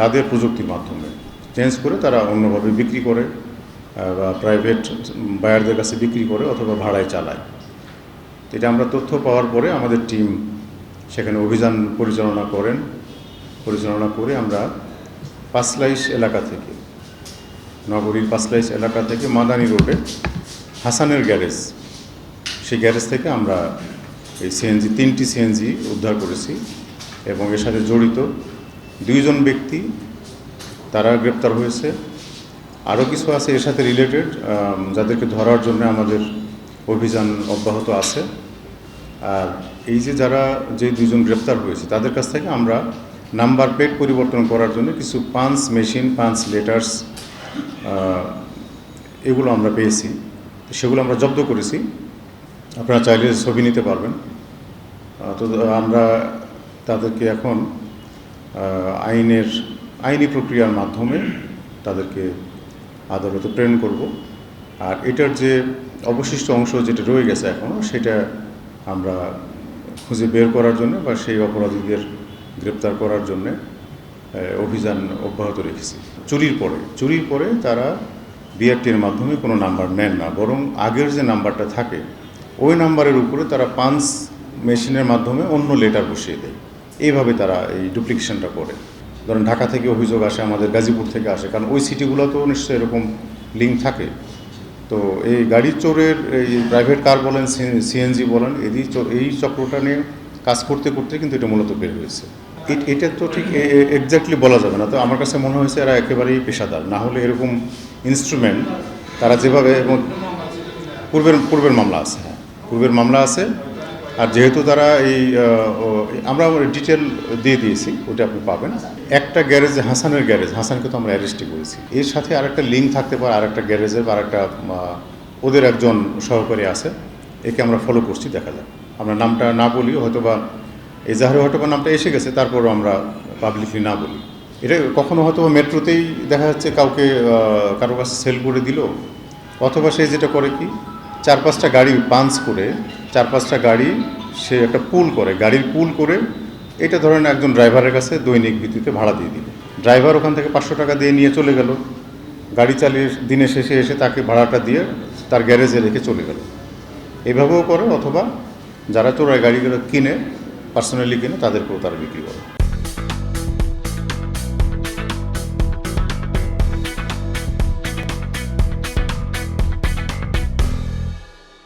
তাদের প্রযুক্তির মাধ্যমে। চেঞ্জ করে তারা অন্যভাবে বিক্রি করে বা প্রাইভেট বায়ারদের কাছে বিক্রি করে অথবা ভাড়ায় চালায়। এটা আমরা তথ্য পাওয়ার পরে আমাদের টিম সেখানে অভিযান পরিচালনা করেন। পরিচালনা করে আমরা পাঁচলাইশ এলাকা থেকে, নগরীর পাঁচলাইশ এলাকা থেকে মাদানী রোডে হাসানের গ্যারেজ, সেই গ্যারেজ থেকে আমরা এই সিএনজি তিনটি সিএনজি উদ্ধার করেছি এবং এর সাথে জড়িত দুইজন ব্যক্তি তারা গ্রেপ্তার হয়েছে। আরও কিছু আছে এর সাথে রিলেটেড যাদেরকে ধরার জন্য আমাদের অভিযান অব্যাহত আছে। আর এই যে যারা যে দুজন গ্রেপ্তার হয়েছে, তাদের কাছ থেকে আমরা নাম্বার প্লেট পরিবর্তন করার জন্য কিছু পাঞ্চ মেশিন পাঞ্চ লেটার্স এগুলো আমরা পেয়েছি। সেগুলো আমরা জব্দ করেছি। আপনারা চাইলে ছবি নিতে পারবেন। তো আমরা তাদেরকে এখন আইনের, আইনি প্রক্রিয়ার মাধ্যমে তাদেরকে আদালতে প্রেরণ করব। আর এটার যে অবশিষ্ট অংশ যেটা রয়ে গেছে এখনও, সেটা আমরা খুঁজে বের করার জন্য বা সেই অপরাধীদের গ্রেপ্তার করার জন্যে অভিযান অব্যাহত রেখেছি। চুরির পরে চুরির পরে তারা বিআরটির মাধ্যমে কোনো নাম্বার নেন না, বরং আগের যে নাম্বারটা থাকে, ওই নাম্বারের উপরে তারা পাঞ্চ মেশিনের মাধ্যমে অন্য লেটার বসিয়ে দেয়। এইভাবে তারা এই ডুপ্লিকেশনটা করে। ধরেন ঢাকা থেকে অভিযোগ আসে, আমাদের গাজীপুর থেকে আসে, কারণ ওই সিটিগুলো তো নিশ্চয়ই এরকম লিঙ্ক থাকে। তো এই গাড়ির চোরের এই প্রাইভেট কার বলেন সিএনজি বলেন এই এই চক্রটা নিয়ে কাজ করতে করতে কিন্তু এটা মূলত বের হয়েছে। এটা তো ঠিক এক্স্যাক্টলি বলা যাবে না। তো আমার কাছে মনে হয়েছে এরা একেবারেই পেশাদার। না হলে এরকম ইনস্ট্রুমেন্ট তারা যেভাবে এবং পূর্বের পূর্বের মামলা আছে হ্যাঁ। পূর্বের মামলা আছে আর যেহেতু তারা এই আমরা ডিটেল দিয়ে দিয়েছি, ওটা আপনি পাবেন। একটা গ্যারেজে হাসানের গ্যারেজ হাসানকে তো আমরা অ্যারেস্টই করেছি। এর সাথে আরেকটা লিঙ্ক থাকতে পারে, আরেকটা গ্যারেজের বা আরেকটা ওদের একজন সহকারী আছে, একে আমরা ফলো করছি, দেখা যাক। আমরা নামটা না বলি হয়তো বা এজাহারে হয়তো বা নামটা এসে গেছে, তারপরও আমরা পাবলিকলি না বলি। এটা কখনো হয়তো মেট্রোতেই দেখা যাচ্ছে, কাউকে কারও কাছে সেল করে দিল, অথবা সে যেটা করে কি চার পাঁচটা গাড়ি পাঞ্চ করে চার পাঁচটা গাড়ি সে একটা পুল করে, গাড়ির পুল করে এটা ধরেন একজন ড্রাইভারের কাছে দৈনিক ভিত্তিতে ভাড়া দিয়ে দিল। ড্রাইভার ওখান থেকে পাঁচশো টাকা দিয়ে নিয়ে চলে গেল। গাড়ি চালিয়ে দিনের শেষে এসে তাকে ভাড়াটা দিয়ে তার গ্যারেজে রেখে চলে গেল। এভাবেও করে অথবা যারা চোরাই গাড়িগুলো কিনে, পার্সোনালি কিনে, তাদেরকেও তারা বিক্রি করে।